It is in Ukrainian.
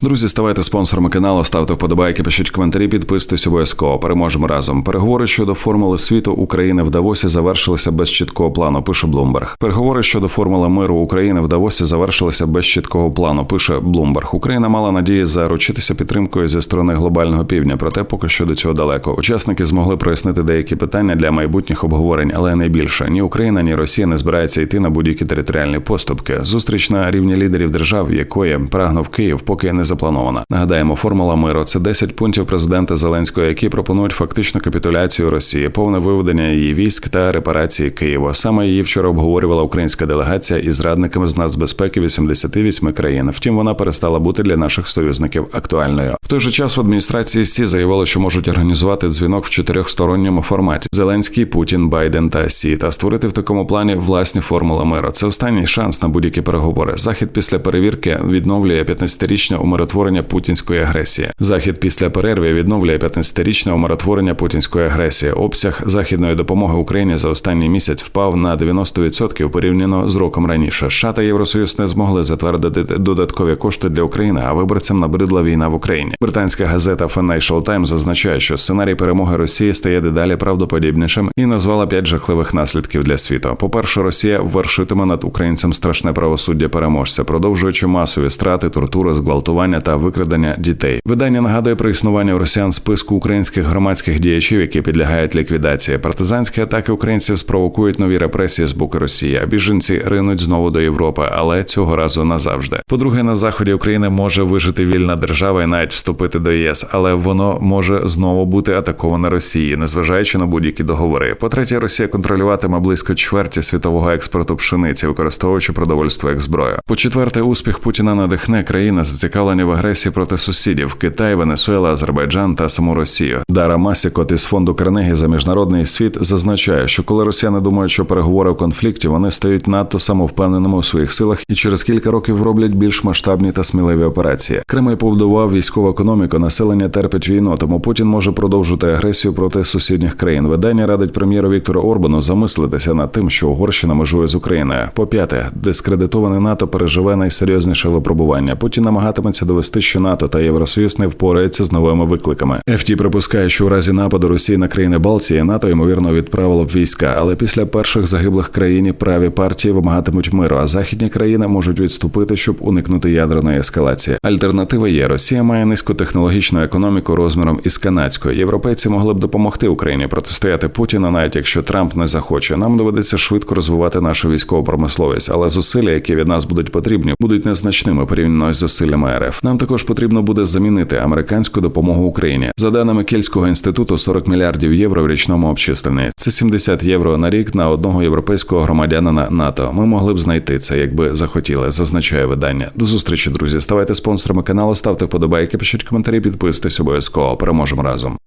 Друзі, ставайте спонсорами каналу, ставте вподобайки, пишіть коментарі, підписуйтесь обов'язково. Переможемо разом. Переговори щодо формули світу України в Давосі завершилися без чіткого плану. Пише Блумберг. Переговори щодо формули миру України в Давосі завершилися без чіткого плану. Пише Блумберг. Україна мала надії заручитися підтримкою зі сторони глобального півдня, проте поки що до цього далеко. Учасники змогли прояснити деякі питання для майбутніх обговорень, але найбільше ні Україна, ні Росія не збирається йти на будь-які територіальні поступки. Зустріч на рівні лідерів держав, якої прагнув Київ, поки не запланована. Нагадаємо, формула миру це 10 пунктів президента Зеленського, які пропонують фактичну капітуляцію Росії, повне виведення її військ та репарації Києва. Саме її вчора обговорювала українська делегація із радниками з нацбезпеки 88 країн. Втім, вона перестала бути для наших союзників актуальною. В той же час в адміністрації Сі заявили, що можуть організувати дзвінок в чотирьохсторонньому форматі: Зеленський, Путін, Байден та Сі, та створити в такому плані власні формули миру. Це останній шанс на будь-які переговори. Захід після перевірки відновлює 15-річне умиротворення путінської агресії. Захід після перерви відновлює 15-річне умиротворення путінської агресії. Обсяг західної допомоги Україні за останній місяць впав на 90% порівняно з роком раніше. США та Євросоюз не змогли затвердити додаткові кошти для України, а виборцям набридла війна в Україні. Британська газета Financial Times зазначає, що сценарій перемоги Росії стає дедалі правдоподібнішим і назвала п'ять жахливих наслідків для світу. По перше, Росія вершитиме над українцем страшне правосуддя переможця, продовжуючи масові страти, тортури, зґвалтування та викрадення дітей. Видання нагадує про існування у росіян списку українських громадських діячів, які підлягають ліквідації. Партизанські атаки українців спровокують нові репресії з боку Росії. А біженці ринуть знову до Європи, але цього разу назавжди. По-друге, на заході України може вижити вільна держава і навіть вступити до ЄС, але воно може знову бути атаковане Росією, незважаючи на будь-які договори. По-третє, Росія контролюватиме близько чверті світового експорту пшениці, використовуючи продовольство як зброю. По четверте, успіх Путіна надихне країни зацікавлені в агресії проти сусідів Китай, Венесуела, Азербайджан та саму Росію. Дара Масікот із фонду Карнегі за міжнародний світ зазначає, що коли росіяни думають, що переговори в конфлікті, вони стають надто самовпевненими у своїх силах і через кілька років роблять більш масштабні та сміливі операції. Кремль побудував військову економіку, населення терпить війну, тому Путін може продовжити агресію проти сусідніх країн. Видання радить прем'єру Віктору Орбану замислитися над тим, що Угорщина межує з Україною. По п'яте, дискредитований НАТО переживе найсерйозніше випробування. Путін намагатиметься довести, що НАТО та Євросоюз не впораються з новими викликами. ФТ припускає, що у разі нападу Росії на країни Балтії НАТО ймовірно відправило б війська, але після перших загиблих країні праві партії вимагатимуть миру, а західні країни можуть відступити, щоб уникнути ядерної ескалації. Альтернатива є: Росія має низькотехнологічну економіку розміром із канадською. Європейці могли б допомогти Україні протистояти Путіна, навіть якщо Трамп не захоче. Нам доведеться швидко розвивати нашу військову промисловість, але зусилля, які від нас будуть потрібні, будуть незначними порівняно з зусиллями РФ. Нам також потрібно буде замінити американську допомогу Україні. За даними Кельського інституту, 40 мільярдів євро в річному обчисленні. Це 70 євро на рік на одного європейського громадянина НАТО. Ми могли б знайти це, якби захотіли. Зазначає видання. До зустрічі, друзі. Ставайте спонсорами каналу, ставте вподобайки, пишіть коментарі, підписуйтесь обов'язково. Переможемо разом.